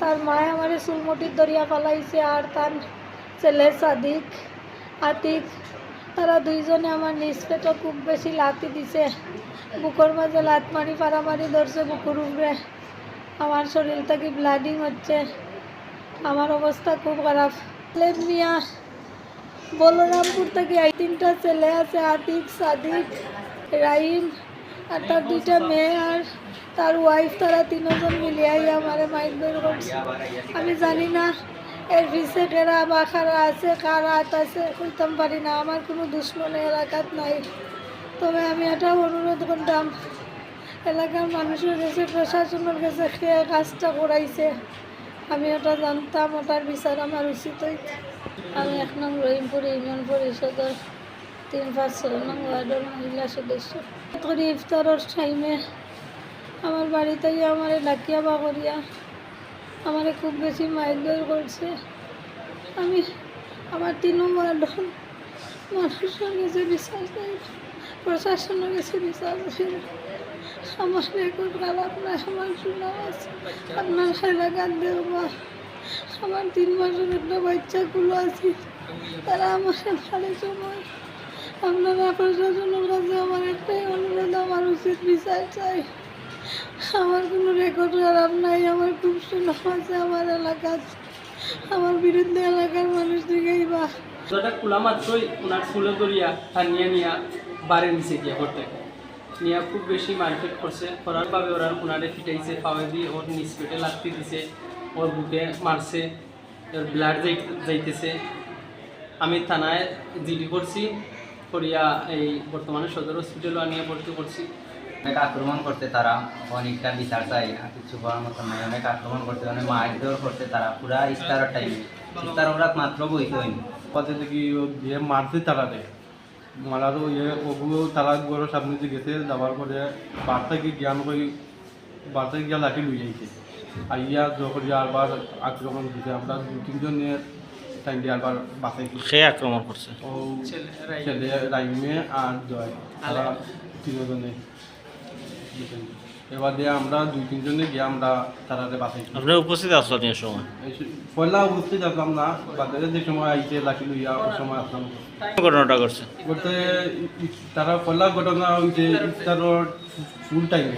তার মায় আমার চুলমুটির দরিয়া পালাইছে আর তার ছেলে সাদিক আতিক। তারা দুইজনে আমার নিজ পেটে খুব বেশি লাতি দিছে। বুকুর মাঝে লাত মারি পারামারি ধরছে, বুকুর উপরে। আমার শরীর থেকে ব্লাডিং হচ্ছে। আমার অবস্থা খুব খারাপ। মিয়া, বলরামপুর থেকে এই তিনটা ছেলে আছে, আতিক, সাদিক, রাহিম, আর তার দুইটা মেয়ে আর তার ওয়াইফ তারা তিনজন মিলিয়াই আমার মাইক বের করছে। আমি জানি না এর পিছে কেরা বা কারা আছে, কারা হাত আছে কইতাম পারি না। আমার কোনো দুশ্মন এলাকাত নাই। তবে আমি এটা অনুরোধ করতাম। এলাকার মানুষের কাছে, প্রশাসনের কাছে খেয়ে কাজটা করাইছে, আমি ওটা জানতাম, ওটার বিচার আমার উচিত আমি এক নং রহিমপুর ইউনিয়ন পরিষদের তিন পাঁচ ছয় নং ওয়ার্ডের মহিলা সদস্য। ইফতারের টাইমে আমার বাড়িতেই আমার ডাকিয়া বা করিয়া আমারে খুব বেশি মাইল করছে। আমি আমার তিন ওয়ার্ডের মানুষের কাছে বিশ্বাস নেই প্রশাসনের কাছে বিশ্বাস নেই। আমার রেকর্ড খারাপ না, আমার সুনাম আছে, আপনার এলাকার দেওয়া আমার তিন মাসের একটা বাচ্চাগুলো আছে, তারা আমার ভালো সময় আপনারা প্রশাসনের কাছে আমার একটাই অনুরোধ, আমার উচিত বিচার চাই। আমার কোনো রেকর্ড খারাপ নাই, আমার খুব সুনাম আছে আমার এলাকার, আমার বিরুদ্ধে এলাকার মানুষ দিকেই বা। খোলা মাত্রই ওনার ফুলে নিয়ে নিচে গিয়ে করতে নিয়ে খুব বেশি মারপিট করছে, করার ভাবে ওরা ওনারে ফিটাইছে, পাওয়া দিয়ে ওর নিচ পেটে লাগতে দিছে, ওর বুকে মারছে ওর ব্লাড যাইতেছে। আমি থানায় জিডি করছি, করিয়া এই বর্তমানে সদর হসপিটালও নিয়ে ভর্তি করছি। অনেক আক্রমণ করতে তারা অনেকটা বিচার চাই না কিছু করার মতো নাই। অনেক আক্রমণ করতে অনেক মারধর করতে তারা পুরা ইস্তারের টাইমে ইস্তার ওরা মাত্র বইতে হয়নি পথে থেকে ইয়ে মারছে তারারে মারার ইয়ে ওগুলো তারা গরো সামনে দিয়ে গেছে যাওয়ার পরে বার্তা কি জ্ঞান করে বার্তা গিয়া লাঠি লুই যাইছে আর ইয়া যখন আরবার আক্রমণ দিতে আমরা দু তিনজন নিয়ে টাইম দিয়ে আরবার বাসায় সে আক্রমণ করছে। ও ছেলে রাইমে। আর জয়। তারা তিনজনে। এবার দিয়ে আমরা দুই তিনজনে গিয়ে আমরা তারারে বাসাই আপনি উপস্থিত আসলেন এই সময়? পয়লা উপস্থিত আসলাম না বাজারে যে সময় আইছে লাকি লইয়া ওই সময় আসলাম। ঘটনাটা করছে বলতে তারা পয়লা ঘটনা হইছে ইফতারর ফুল টাইমে